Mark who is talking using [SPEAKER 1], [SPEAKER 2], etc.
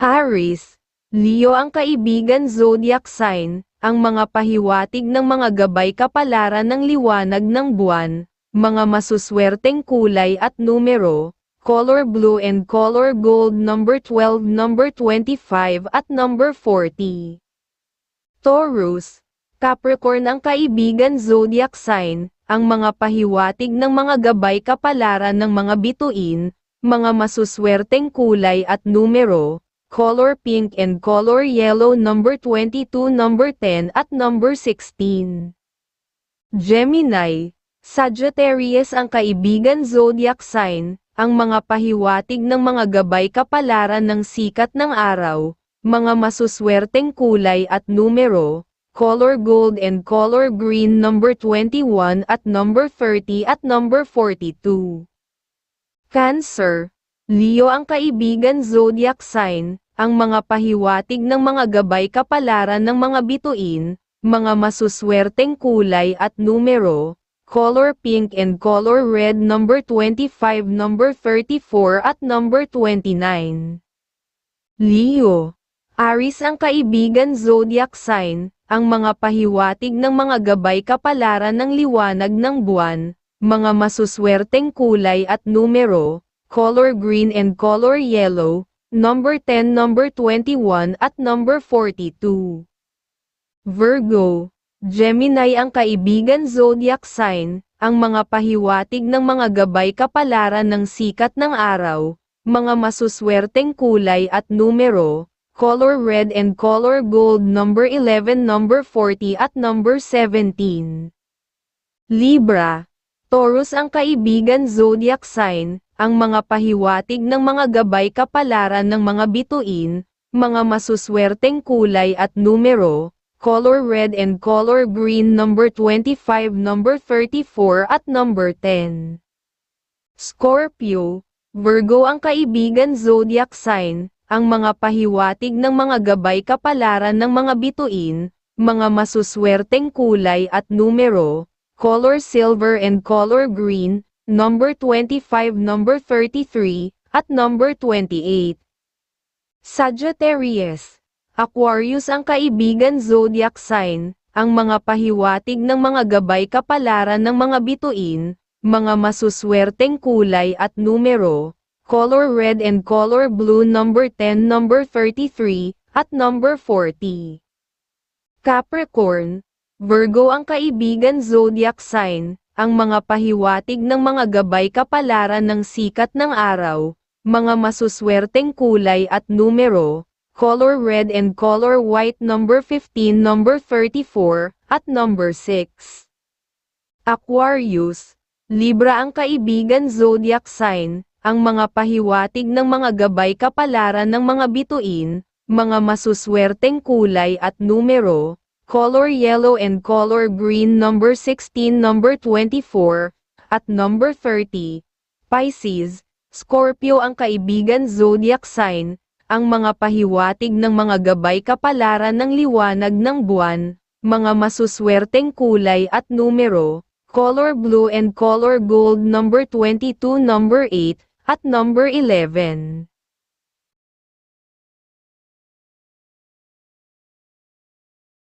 [SPEAKER 1] Aries, Leo ang kaibigan zodiac sign, ang mga pahiwatig ng mga gabay kapalaran ng liwanag ng buwan, mga masuswerteng kulay at numero, color blue and color gold number 12, number 25 at number 40. Taurus, Capricorn ang kaibigan zodiac sign, ang mga pahiwatig ng mga gabay kapalaran ng mga bituin, mga masuswerteng kulay at numero, color pink and color yellow number 22, number 10 at number 16. Gemini, Sagittarius ang kaibigan zodiac sign, ang mga pahiwatig ng mga gabay kapalaran ng sikat ng araw, mga masuswerteng kulay at numero, color gold and color green number 21 at number 30 at number 42. Cancer, Leo ang kaibigan zodiac sign, ang mga pahiwatig ng mga gabay kapalaran ng mga bituin, mga masuswerteng kulay at numero, color pink and color red number 25, number 34 at number 29. Leo, Aries ang kaibigan zodiac sign, ang mga pahiwatig ng mga gabay kapalaran ng liwanag ng buwan, mga masuswerteng kulay at numero, color green and color yellow, number 10, number 21 at number 42. Virgo, Gemini ang kaibigan zodiac sign, ang mga pahiwatig ng mga gabay kapalaran ng sikat ng araw, mga masuswerteng kulay at numero, color red and color gold number 11, number 40 at number 17. Libra, Taurus ang kaibigan zodiac sign, ang mga pahiwatig ng mga gabay kapalaran ng mga bituin, mga masuswerteng kulay at numero, color red and color green number 25, number 34 at number 10. Scorpio, Virgo ang kaibigan zodiac sign, ang mga pahiwatig ng mga gabay kapalaran ng mga bituin, mga masuswerteng kulay at numero, color silver and color green, number 25, number 33, at number 28. Sagittarius, Aquarius ang kaibigan zodiac sign, ang mga pahiwatig ng mga gabay kapalaran ng mga bituin, mga masuswerteng kulay at numero, color red and color blue number 10, number 33, at number 40. Capricorn, Virgo ang kaibigan zodiac sign, ang mga pahiwatig ng mga gabay kapalaran ng sikat ng araw, mga masuswerteng kulay at numero, color red and color white number 15, number 34, at number 6. Aquarius, Libra ang kaibigan zodiac sign, ang mga pahiwatig ng mga gabay kapalaran ng mga bituin, mga masuswerteng kulay at numero, color yellow and color green number 16, number 24, at number 30. Pisces, Scorpio ang kaibigan zodiac sign, ang mga pahiwatig ng mga gabay kapalaran ng liwanag ng buwan, mga masuswerteng kulay at numero, color blue and color gold number 22, number 8, at number 11.